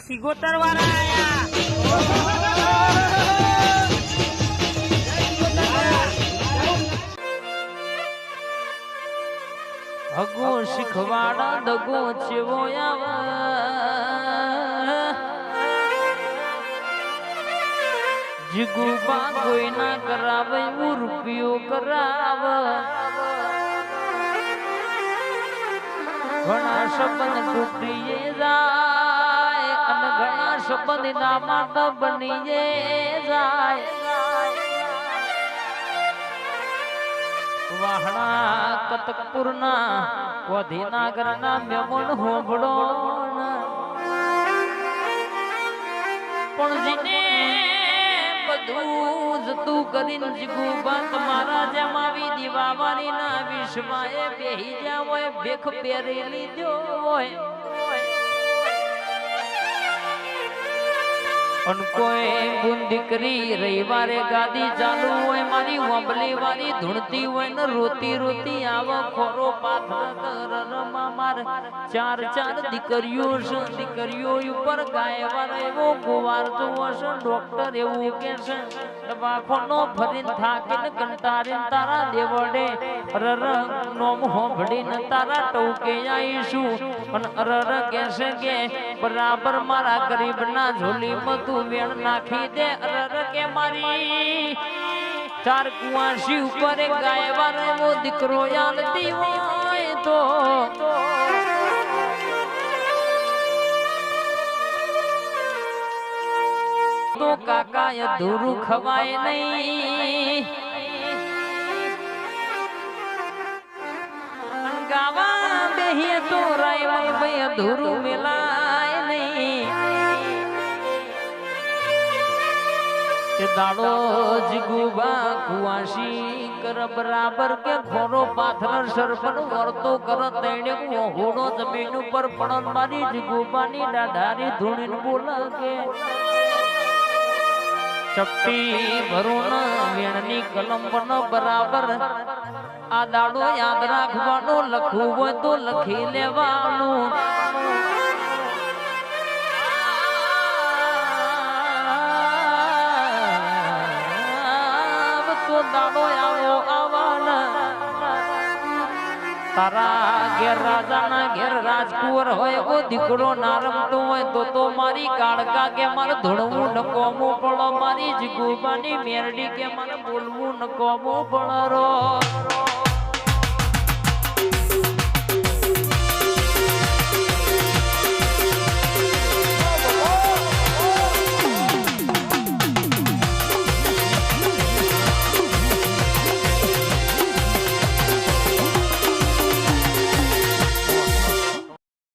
સિગોતર વાળા આયા. હગો શીખવાડા દગો ચેવો જીગુબા કોઈ ના કરાવે હું રૂપિયો કરાવ. ઘણા સપન તૂટીએ જાય. અને ઘણા સંબંધ ના માટે બનીએ જાય. વાહણા કતકપુરના કોધીનાગરના મેમણ હોંભળો પણ જીને બધું જતું કરીને જીગુબા તમારા જેમ આવી દીવાવાની ના વિશ્વાએ બેહી જ્યાં હોય, ભેખ પહેરેલી જો હોય. કોઈ ગુણ દીકરી રવિવારે ગાદી ચાલુ હોય, મારી વંબલી વાળી ધૂણતી હોય, ને રોતી રોતી આવો ખોરો પાથા માર. ચાર ચાર દીકરીઓ છે, દીકરીઓ ઉપર ગાય વાળો એવો ગુવાર ડોક્ટર એવું કે છે, દવાખાનો ફરીને તારા દેવડે રર નોમ હોંભળીને તારા ટોકે આવીશું અને અરર કહેશે કે બરાબર મારા ગરીબના ઝોલી બધું વેણ નાખી દે કે મારી. ચાર કુવા શિવ પર ગાયવાનો દીકરો યાલતી હોય તો. તો કાકા અધૂરું ખવાય નહીં. ગાવા બેહીએ તો રાય ભાઈ અધૂરું મેલાય દાડો જીગુબા કુવાશી કર બરાબર કે ખોરો પાથર સરપન વર્તો કર તૈણે હોડો જમીન ઉપર પડન મારી જીગુબાની દાઢારી ધૂણીને બોલા કે ચપટી ભરું વેણની કલમ પણ બરાબર. આ દાડો યાદ રાખવાનો લખવું હોય તો લખી લેવાનું. તો દાડો આવ્યો આવવાના તારા ઘેર રાજાના ઘેર રાજકુંવર હોય ઓ દીકરો ના રમતો હોય તો તો મારી કાળકા કે મારે ધોળવું નકોમું પડો મારી જીગુબાની મેરડી કે મારે બોલવું નકોમું પડો